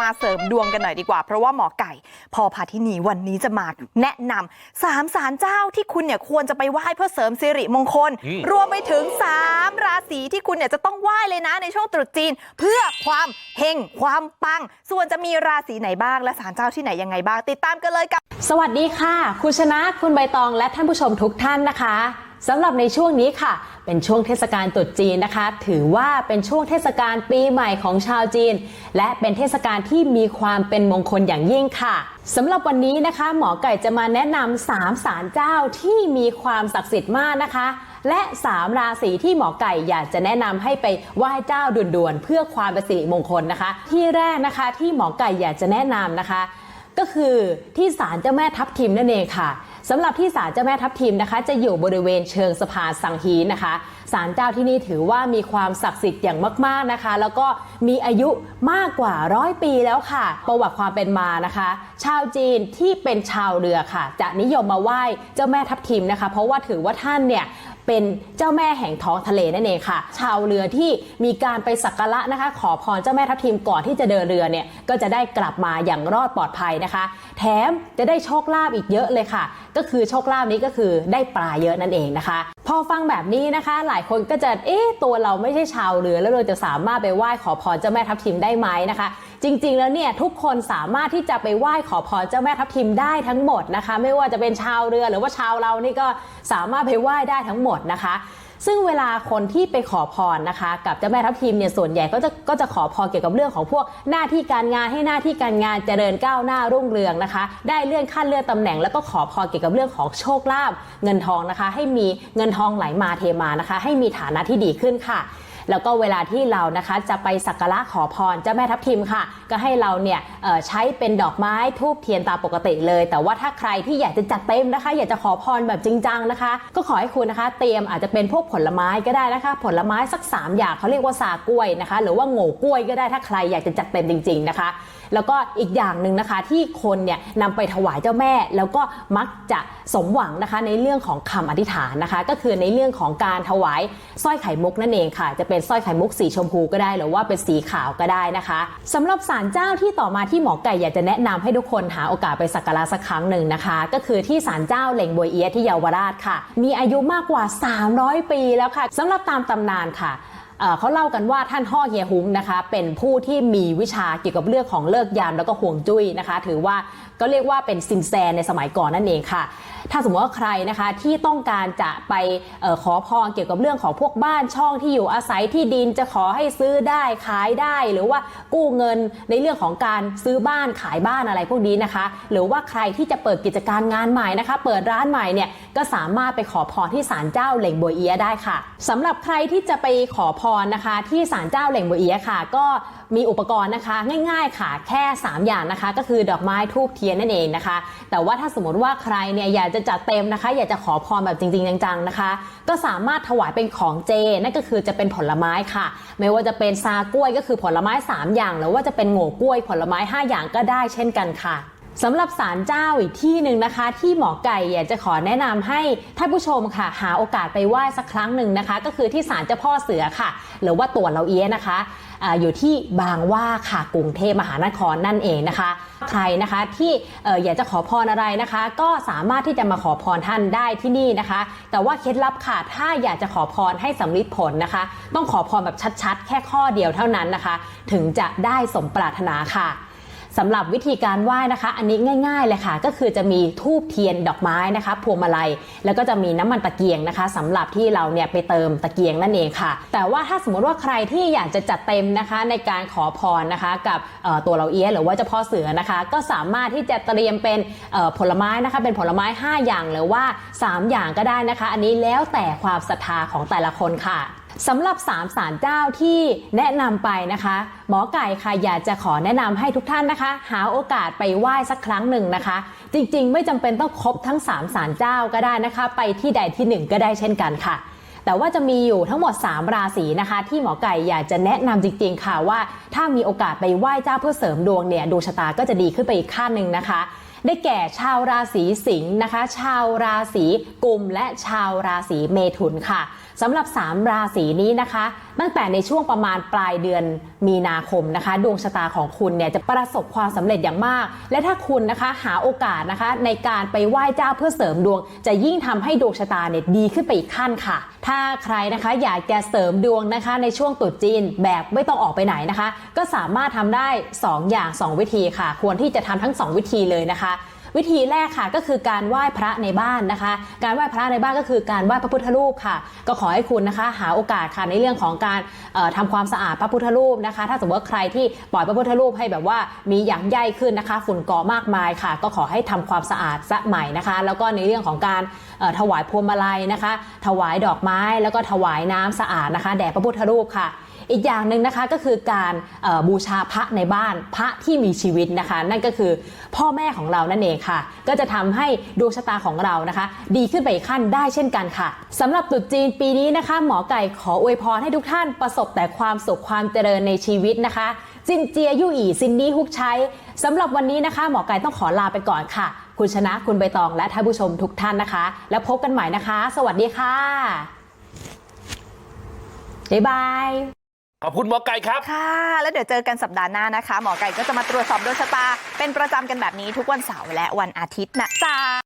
มาเสริมดวงกันหน่อยดีกว่า เพราะว่าหมอไก่ พอพาทินีวันนี้จะมาแนะนำสามสารเจ้าที่คุณเนี่ยควรจะไปไหว้เพื่อเสริมสิริมงคลอืมรวมไปถึงสามราศีที่คุณเนี่ยจะต้องไหว้เลยนะในช่วงตรุษจีน เพื่อความเฮงความปัง ส่วนจะมีราศีไหนบ้างและสารเจ้าที่ไหนยังไงบ้าง ติดตามกันเลยกับ สวัสดีค่ะ คุณชนะคุณใบตองและท่านผู้ชมทุกท่านนะคะ สำหรับในช่วงนี้ค่ะ เป็นช่วงเทศกาลตรุษจีนนะคะ ถือว่าเป็นช่วงเทศกาลปีใหม่ของชาวจีน และเป็นเทศกาลที่มีความเป็นมงคลอย่างยิ่งค่ะสำหรับวันนี้นะคะ หมอไก่จะมาแนะนำสามศาลเจ้าที่มีความศักดิ์สิทธิ์มากนะคะ และสามราศีที่หมอไก่อยากจะแนะนำให้ไปไหว้เจ้าด่วนๆเพื่อความเป็นสิริมงคลนะคะ ที่แรกนะคะที่หมอไก่อยากจะแนะนำนะคะ ก็คือที่ศาลเจ้าแม่ทับทิมนั่นเองค่ะ สำหรับที่ศาลเจ้าแม่ทับทิมนะคะ จะอยู่บริเวณเชิงสะพานสังฮีนะคะ ศาลเจ้าที่นี่ถือว่ามีความศักดิ์สิทธิ์อย่างมากๆนะคะ แล้วก็มีอายุมากกว่าร้อยปีแล้วค่ะ ประวัติความเป็นมานะคะ ชาวจีนที่เป็นชาวเรือค่ะ จะนิยมมาไหว้เจ้าแม่ทับทิมนะคะ เพราะว่าถือว่าท่านเนี่ยเป็นเจ้าแม่แห่งท้องทะเลนั่นเองค่ะ ชาวเรือที่มีการไปสักการะนะคะ ขอพรเจ้าแม่ทับทิมก่อนที่จะเดินเรือเนี่ยก็จะได้กลับมาอย่างรอดปลอดภัยนะคะ แถมจะได้โชคลาภอีกเยอะเลยค่ะ ก็คือโชคลาภนี้ก็คือได้ปลาเยอะนั่นเองนะคะ พอฟังแบบนี้นะคะหลายคนก็จะเอ๊ะตัวเราไม่ใช่ชาวเรือ แล้วเราจะสามารถไปไหว้ขอพรเจ้าแม่ทับทิมได้ไหมนะคะ จริง ๆ แล้วเนี่ยทุกคนสามารถที่จะไปไหว้ขอพรเจ้าแม่ทับทิมได้ทั้งหมดนะคะ ไม่ว่าจะเป็นชาวเรือหรือว่าชาวเรานี่ก็สามารถไปไหว้ได้ทั้งหมดนะคะ ซึ่งเวลาคนที่ไปขอพรนะคะ กับเจ้าแม่ทับทิมเนี่ยส่วนใหญ่ก็จะก็จะขอพรเกี่ยวกับเรื่องของพวกหน้าที่การงานให้หน้าที่การงานเจริญก้าวหน้ารุ่งเรืองนะคะ ได้เลื่อนขั้นเลื่อนตำแหน่งแล้วก็ขอพรเกี่ยวกับเรื่องของโชคลาภเงินทองนะคะ ให้มีเงินทองไหลมาเทมานะคะ ให้มีฐานะที่ดีขึ้นค่ะ แล้วก็เวลาที่เรานะคะจะไปสักการะขอพรเจ้าแม่ทับทิมค่ะ ก็ให้เราเนี่ยใช้เป็นดอกไม้ทูบเทียนตามปกติเลย แต่ว่าถ้าใครที่อยากจะจัดเต็มนะคะ อยากจะขอพรแบบจริงจังนะคะ ก็ขอให้คุณนะคะ เตรียมอาจจะเป็นพวกผลไม้ก็ได้นะคะ ผลไม้สัก 3 อย่างเขาเรียกว่าสากล้วยนะคะ หรือว่าโง่กล้วยก็ได้ถ้าใครอยากจะจัดเต็มจริง ๆนะคะ แล้วก็อีกอย่างหนึ่งนะคะที่คนเนี่ยนำไปถวายเจ้าแม่ แล้วก็มักจะสมหวังนะคะในเรื่องของคำอธิษฐานนะคะ ก็คือในเรื่องของการถวายสร้อยไข่มุกนั่นเองค่ะ จะเป็นสร้อยไข่มุกสีชมพูก็ได้หรือว่าเป็นสีขาวก็ได้นะคะสำหรับศาลเจ้าที่ต่อมาที่หมอไก่อยากจะแนะนำให้ทุกคนหาโอกาสไปสักการะสักครั้งหนึ่งนะคะ ก็คือที่ศาลเจ้าเหล่งบวยเอียที่เยาวราชค่ะ มีอายุมากกว่า 300 ปีแล้วค่ะสำหรับตามตำนานค่ะ เขาเล่ากันว่าท่านฮ่อเฮียฮุ้งนะคะ เป็นผู้ที่มีวิชาเกี่ยวกับเรื่องของเลิกยามแล้วก็ห่วงจุ้ยนะคะ ถือว่าก็เรียกว่าเป็นซินแซนในสมัยก่อนนั่นเองค่ะ ถ้าสมมติว่าใครนะคะที่ต้องการจะไปออขอพรเกี่ยวกับเรื่องของพวกบ้านช่องที่อยู่อาศัยที่ดินจะขอให้ซื้อได้ขายได้ หรือว่ากู้เงินในเรื่องของการซื้อบ้านขายบ้านอะไรพวกนี้นะคะ หรือว่าใครที่จะเปิดกิจการงานใหม่นะคะ เปิดร้านใหม่เนี่ยก็สามารถไปขอพรที่ศาลเจ้าเหล่งบวเอียได้ค่ะสำหรับใครที่จะไปขอพรนะคะที่ศาลเจ้าเหล่งบวเอียค่ะ ก็มีอุปกรณ์นะคะง่ายๆค่ะแค่ 3 อย่างนะคะ ก็คือดอกไม้ทูบเทียนนั่นเองนะคะ แต่ว่าถ้าสมมติว่าใครเนี่ยอยากจะจัดเต็มนะคะ อยากจะขอพรแบบจริงๆจังๆนะคะ ก็สามารถถวายเป็นของเจนั่นก็คือจะเป็นผลไม้ค่ะ ไม่ว่าจะเป็นซากล้วยก็คือผลไม้ 3 อย่าง หรือว่าจะเป็นโง่กล้วยผลไม้ 5 อย่างก็ได้เช่นกันค่ะ สำหรับศาลเจ้าอีกที่หนึ่งนะคะ ที่หมอไก่อยากจะขอแนะนำให้ท่านผู้ชมค่ะ หาโอกาสไปไหว้สักครั้งหนึ่งนะคะ ก็คือที่ศาลเจ้าพ่อเสือค่ะ หรือว่าตัวเราเอี้ยนะคะอาอยู่ที่บางว่าค่ะกรุงเทพมหานครนั่นเองนะคะ ใครนะคะที่อออยากจะขอพรอะไรนะคะ ก็สามารถที่จะมาขอพรท่านได้ที่นี่นะคะ แต่ว่าเคล็ดลับค่ะถ้าอยากจะขอพรให้สำลิดผลนะคะ ต้องขอพรแบบชัดๆ แค่ข้อเดียวเท่านั้นนะคะ ถึงจะได้สมปรารถนาค่ะ สำหรับวิธีการไหว้นะคะ อันนี้ง่ายๆเลยค่ะ ก็คือจะมีทูบเทียนดอกไม้นะคะพวงมาลัย แล้วก็จะมีน้ำมันตะเกียงนะคะสำหรับที่เราเนี่ยไปเติมตะเกียงนั่นเองค่ะ แต่ว่าถ้าสมมติว่าใครที่อยากจะจัดเต็มนะคะในการขอพรนะคะ กับตัวเราเอี้ยหรือว่าเจ้าพ่อเสือนะคะ ก็สามารถที่จะเตรียมเป็นผลไม้นะคะ เป็นผลไม้ 5 อย่างหรือว่า 3 อย่างก็ได้นะคะ อันนี้แล้วแต่ความศรัทธาของแต่ละคนค่ะ สำหรับสามสารเจ้าที่แนะนำไปนะคะ หมอไก่ค่ะอยากจะขอแนะนำให้ทุกท่านนะคะ หาโอกาสไปไหว้สักครั้งหนึ่งนะคะ จริงๆ ไม่จำเป็นต้องครบทั้งสามสารเจ้าก็ได้นะคะ ไปที่ใดที่หนึ่งก็ได้เช่นกันค่ะ แต่ว่าจะมีอยู่ทั้งหมด 3 ราศีนะคะ ที่หมอไก่อยากจะแนะนำจริงๆค่ะว่า ถ้ามีโอกาสไปไหว้เจ้าเพื่อเสริมดวงเนี่ยดวงชะตาก็จะดีขึ้นไปอีกขั้นหนึ่งนะคะได้แก่ชาวราศีสิงห์นะคะ ชาวราศีกุมและชาวราศีเมถุนค่ะสำหรับ 3 ราศีนี้นะคะ ตั้งแต่ในช่วงประมาณปลายเดือนมีนาคมนะคะ ดวงชะตาของคุณเนี่ยจะประสบความสำเร็จอย่างมาก และถ้าคุณนะคะหาโอกาสนะคะ ในการไปไหว้เจ้าเพื่อเสริมดวง จะยิ่งทำให้ดวงชะตาเนี่ยดีขึ้นไปอีกขั้นค่ะ ถ้าใครนะคะอยากจะเสริมดวงนะคะ ในช่วงตรุษจีนแบบไม่ต้องออกไปไหนนะคะ ก็สามารถทำได้ 2 อย่าง 2 วิธีค่ะ ควรที่จะทำทั้ง 2 วิธีเลยนะคะ วิธีแรกค่ะก็คือการไหว้พระในบ้านนะคะ การไหว้พระในบ้านก็คือการไหว้พระพุทธรูปค่ะ ก็ขอให้คุณนะคะ หาโอกาสค่ะในเรื่องของการเอ่อทำความสะอาดพระพุทธรูปนะคะ ถ้าสมมติว่าใครที่ปล่อยพระพุทธรูปให้แบบว่ามีอย่างใหญ่ขึ้นนะคะ ฝุ่นเกาะมากมายค่ะ ก็ขอให้ทำความสะอาดซะใหม่นะคะ แล้วก็ในเรื่องของการถวายพวงมาลัยนะคะ ถวายดอกไม้แล้วก็ถวายน้ำสะอาดนะคะ แด่พระพุทธรูปค่ะ อีกอย่างหนึ่งนะคะก็คือการบูชาพระในบ้านพระที่มีชีวิตนะคะ นั่นก็คือพ่อแม่ของเรานั่นเองค่ะ ก็จะทำให้ดวงชะตาของเรานะคะ ดีขึ้นไปอีกขั้นได้เช่นกันค่ะสำหรับตรุษจีนปีนี้นะคะ หมอไก่ขออวยพรให้ทุกท่านประสบแต่ความสุขความเจริญในชีวิตนะคะจินเจียยู่อีซินนี้ฮุกใช้สำหรับวันนี้นะคะ หมอไก่ต้องขอลาไปก่อนค่ะ คุณชนะคุณใบตองและท่านผู้ชมทุกท่านนะคะ แล้วพบกันใหม่นะคะ สวัสดีค่ะ บ๊ายบาย ขอบคุณหมอไก่ครับค่ะ แล้วเดี๋ยวเจอกันสัปดาห์หน้านะคะ หมอไก่ก็จะมาตรวจสอบดวงชะตาเป็นประจำกันแบบนี้ทุกวันเสาร์และวันอาทิตย์นะจ๊ะ